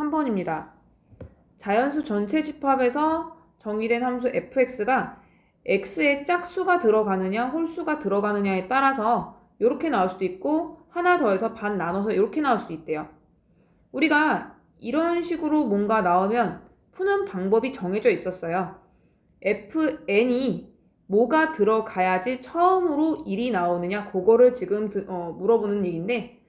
3번입니다. 자연수 전체 집합에서 정의된 함수 fx가 x의 짝수가 들어가느냐 홀수가 들어가느냐에 따라서 이렇게 나올 수도 있고 하나 더해서 반 나눠서 이렇게 나올 수도 있대요. 우리가 이런 식으로 뭔가 나오면 푸는 방법이 정해져 있었어요. fn이 뭐가 들어가야지 처음으로 1이 나오느냐 그거를 지금 드- 어, 물어보는 얘기인데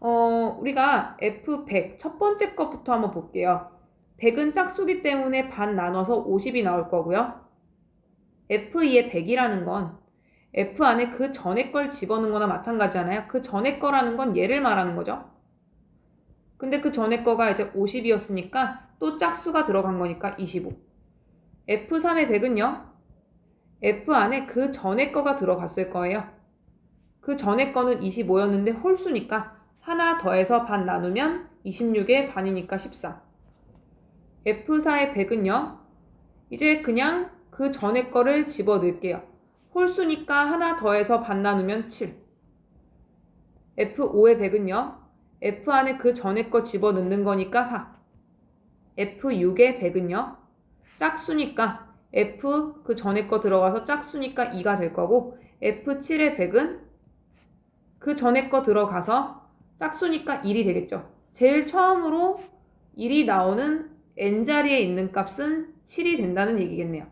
어, 우리가 f100 첫 번째 것부터 한번 볼게요. 100은 짝수기 때문에 반 나눠서 50이 나올 거고요. f2의 100이라는 건 f 안에 그 전에 걸 집어넣은 거나 마찬가지잖아요. 그 전에 거라는 건 얘를 말하는 거죠. 근데 그 전에 거가 이제 50이었으니까 또 짝수가 들어간 거니까 25. f3의 100은요. f 안에 그 전에 거가 들어갔을 거예요. 그 전에 거는 25였는데 홀수니까 하나 더해서 반 나누면 26의 반이니까 14. F4의 100은요. 이제 그냥 그 전에 거를 집어 넣을게요. 홀수니까 하나 더해서 반 나누면 7. F5의 100은요. F 안에 그 전에 거 집어 넣는 거니까 4. F6의 100은요. 짝수니까 F 그 전에 거 들어가서 짝수니까 2가 될 거고 F7의 100은 그 전에 거 들어가서 짝수니까 1이 되겠죠. 제일 처음으로 1이 나오는 n자리에 있는 값은 7이 된다는 얘기겠네요.